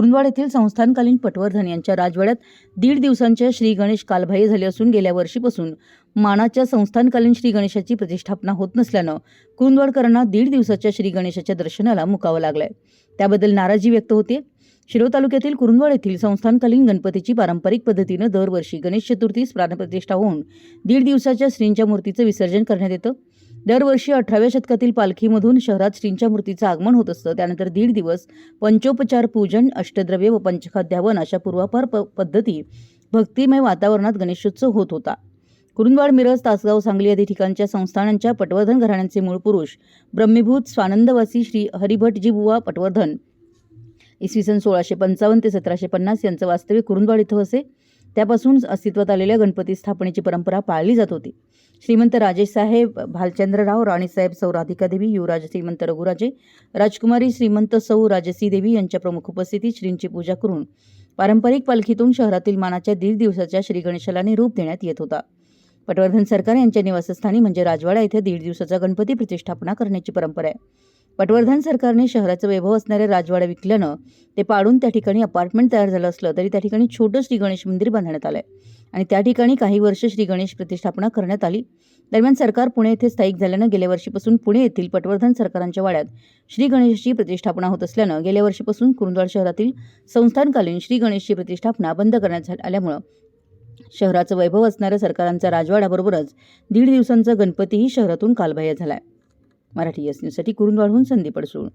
कुरुंदवाड येथील संस्थानकालीन पटवर्धन यांच्या राजवाड्यात दीड दिवसांच्या श्री गणेश कालबाह्य झाले असून गेल्या वर्षीपासून मानाच्या संस्थानकालीन श्री गणेशाची प्रतिष्ठापना होत नसल्यानं कुरुंदवाडकरांना दीड दिवसाच्या श्री गणेशाच्या दर्शनाला मुकावं लागलंय. त्याबद्दल नाराजी व्यक्त होते. शिरोळ तालुक्यातील कुरुंदवाड येथील संस्थानकालीन गणपतीची पारंपरिक पद्धतीनं दरवर्षी गणेश चतुर्थीस प्राणप्रतिष्ठा होऊन दीड दिवसाच्या श्रींच्या मूर्तीचं विसर्जन करण्यात येतं. दरवर्षी अठराव्या शतकातील पालखीमधून शहरात श्रींच्या मूर्तीचं आगमन होत असतं. त्यानंतर दीड दिवस पंचोपचार पूजन अष्टद्रव्य व पंचखाद्यावन अशा पूर्वापार प पद्धती भक्तिमय वातावरणात गणेशोत्सव होत होता. कुरुंदवाड मिरज तासगाव सांगली आदी ठिकाणच्या संस्थानांच्या पटवर्धन घराण्यांचे मूळ पुरुष ब्रह्मीभूत स्वानंदवासी श्री हरिभटजीबुवा पटवर्धन इसवी सन सोळाशे पंचावन्न ते सतराशे पन्नास यांचं वास्तव्य कुरुंदवाड इथं असे. त्यापासून अस्तित्वात आलेल्या गणपती स्थापनेची परंपरा पाळली जात होती. श्रीमंत राजेशसाहेब भालचंद्रराव राणीसाहेब सौ राधिका देवी युवराज श्रीमंत रघुराजे राजकुमारी श्रीमंत सौ राजसी देवी यांच्या प्रमुख उपस्थितीत श्रींची पूजा करून पारंपरिक पालखीतून शहरातील मानाच्या दीड दिवसाच्या श्री गणेशाला रूप देण्यात येत होता. पटवर्धन सरकार यांच्या निवासस्थानी म्हणजे राजवाडा येथे दीड दिवसाचा गणपती प्रतिष्ठापना करण्याची परंपरा आहे. पटवर्धन सरकारने शहराचं वैभव असणारे राजवाडा विकल्यानं ते पाडून त्या ठिकाणी अपार्टमेंट तयार झालं असलं तरी त्या ठिकाणी छोटं श्री गणेश मंदिर बांधण्यात आलंय. आणि त्या ठिकाणी काही वर्ष श्री गणेश प्रतिष्ठापना करण्यात आली. दरम्यान सरकार पुणे येथे स्थायिक झाल्यानं गेल्या वर्षीपासून पुणे येथील पटवर्धन सरकारांच्या वाड्यात श्री गणेशची प्रतिष्ठापना होत असल्यानं गेल्या वर्षीपासून कुरुंदवाड शहरातील संस्थानकालीन श्री गणेशची प्रतिष्ठापना बंद करण्यात आल्यामुळं शहराचं वैभव असणाऱ्या सरकारांचा राजवाड्याबरोबरच दीड दिवसांचा गणपतीही शहरातून कालबाह्य झाला आहे मराठी एस न्यूजसाठी कुरुंदवाडहून संदीप अडसूळ.